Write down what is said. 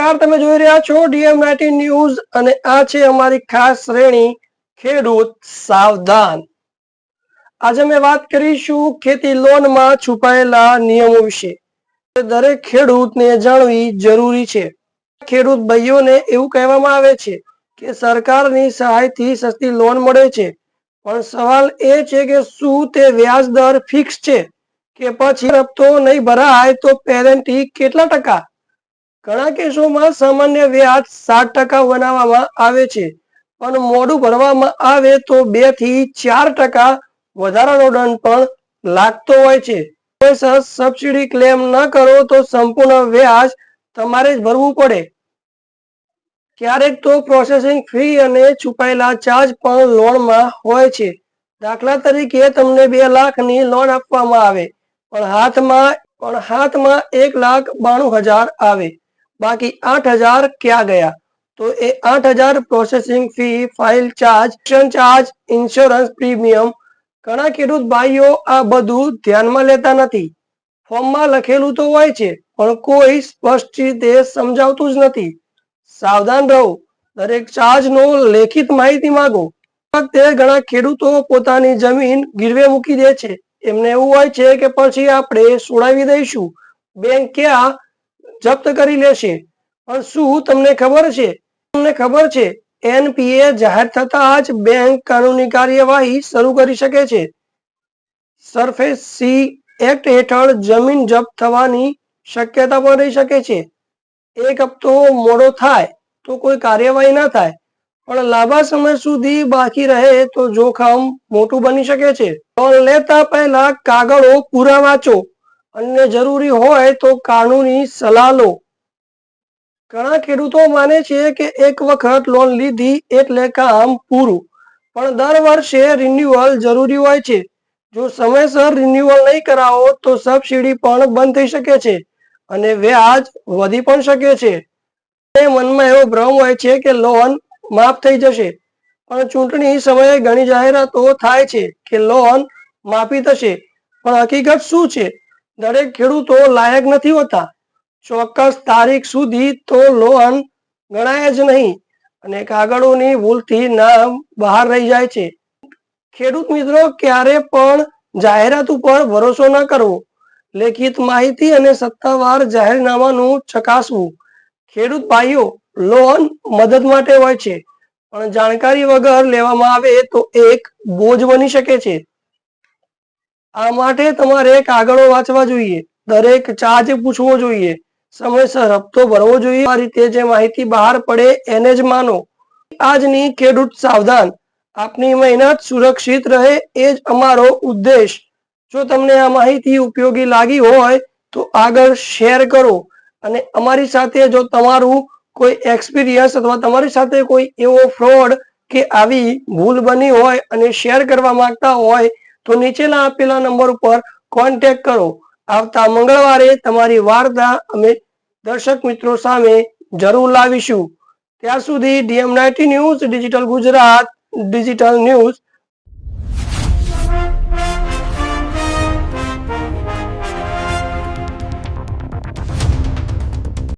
નમસ્કાર, તમે જોઈ રહ્યા છો ડીએમ નાઇન્ટીન ન્યૂઝ અને આ છે અમારી ખાસ શ્રેણી, ખેડૂત સાવધાન. આજે અમે વાત કરીશું ખેતી લોનમાં છુપાયેલા નિયમો વિશે. દરેક ખેડૂતને જાણવી જરૂરી છે. ખેડૂત ભાઈઓને એવું કહેવામાં આવે છે કે સરકારની સહાયથી સસ્તી લોન મળે છે. પણ સવાલ એ છે કે શું તે વ્યાજ દર ફિક્સ છે? કે પછી હપ્તો નહીં ભરાય તો પેરેન્ટી કેટલા ટકા? ઘણા કેસોમાં સામાન્ય વ્યાજ સાત ટકા બનાવવામાં આવે છે, પણ મોડું ભરવામાં આવે તો બેથી ચાર ટકા વધારાનો દંડ પણ લાગતો હોય છે. સબસિડી ક્લેમ ન કરો તો સંપૂર્ણ વ્યાજ તમારે જ ભરવું પડે. ક્યારેક તો પ્રોસેસિંગ ફી અને છુપાયેલા ચાર્જ પણ લોનમાં હોય છે. દાખલા તરીકે તમને બે લાખની લોન આપવામાં આવે, પણ હાથમાં પણ હાથમાં એક લાખ બાણું હજાર આવે. બાકી આઠ હજાર ક્યાં ગયા? તો એ આઠ હજાર processing fee file charge charge insurance premium ઘણા ખેડૂત ભાઈઓ આ બધું ધ્યાનમાં લેતા નથી. ફોર્મમાં લખેલું તો હોય છે, પણ કોઈ સ્પષ્ટ રીતે સમજાવતું જ નથી. સાવધાન રહો, દરેક ચાર્જનો લેખિત માહિતી માંગો. તે ઘણા ખેડૂતો પોતાની જમીન ગીરવે મૂકી દે છે. એમને એવું હોય છે કે પછી આપણે છોડાવી દઈશું. બેંક ક્યાં જપ્ત કરી લેશે. પણ શું તમને ખબર છે? તમને ખબર છે, એનપીએ જાહેર થતા જ બેંક કાનૂની કાર્યવાહી શરૂ કરી શકે છે. સરફેસ સી એક્ટ હેઠળ જમીન જપ્ત થવાની શક્યતા પણ રહી શકે છે. એક હપ્તો મોડો થાય તો કોઈ કાર્યવાહી ના થાય, પણ લાંબા સમય સુધી બાકી રહે તો જોખમ મોટું બની શકે છે. લોન લેતા પહેલા કાગળો પૂરા વાંચો. અને જરૂરી હોય તો કાનૂની સલાહ લો. ઘણા ખેડૂતો માને છે કે એક વખત લોન લીધી એટલે કામ પૂરું, પણ દર વર્ષે રિન્યુઅલ જરૂરી હોય છે. જો સમયસર રિન્યુઅલ નહીં કરાવો તો સબસિડી પણ બંધ થઈ શકે છે અને વ્યાજ વધી પણ શકે છે. એ મનમાં એવો ભ્રમ હોય છે કે લોન માફ થઈ જશે, પણ ચૂંટણી સમયે ઘણી જાહેરાતો થાય છે કે લોન માફી થશે. પણ હકીકત શું છે? દરેક ખેડૂતો લાયક નથી હોતા. ચોક્કસ તારીખ સુધી તો લોન ગણાય જ નહીં અને કાગળોની ભૂલથી નામ બહાર રહી જાય છે. ખેડૂત મિત્રો, ક્યારે પણ જાહેરાત ઉપર ભરોસો ન કરવો. લેખિત માહિતી અને સત્તાવાર જાહેરનામાનું ચકાસવું. ખેડૂત ભાઈઓ લોન મદદ માટે હોય છે, પણ જાણકારી વગર લેવામાં આવે તો એક બોજ બની શકે છે. આ માટે તમારે કાગળો વાંચવા જોઈએ. દરેક ચાર્જ પૂછવો જોઈએ. સમયસર હપ્તો ભરવો જોઈએ. આ રીતે જે માહિતી બહાર પડે એને જ માનો. આજની ખેડૂત સાવધાન. આપની મહેનત સુરક્ષિત રહે એ જ અમારો ઉદ્દેશ. જો તમને આ માહિતી ઉપયોગી લાગી હોય તો આગળ શેર કરો. અને અમારી સાથે જો તમારું કોઈ એક્સપિરિયન્સ અથવા તમારી સાથે કોઈ એવો ફ્રોડ કે આવી ભૂલ બની હોય અને શેર કરવા માંગતા હોય તો નીચેના આપેલા નંબર ઉપર કોન્ટેક્ટ કરો. આવતા મંગળવારે તમારી વાર્તા અમે દર્શક મિત્રો સામે જરૂર લાવીશું. ત્યાં સુધી DM ninety news digital Gujarat digital news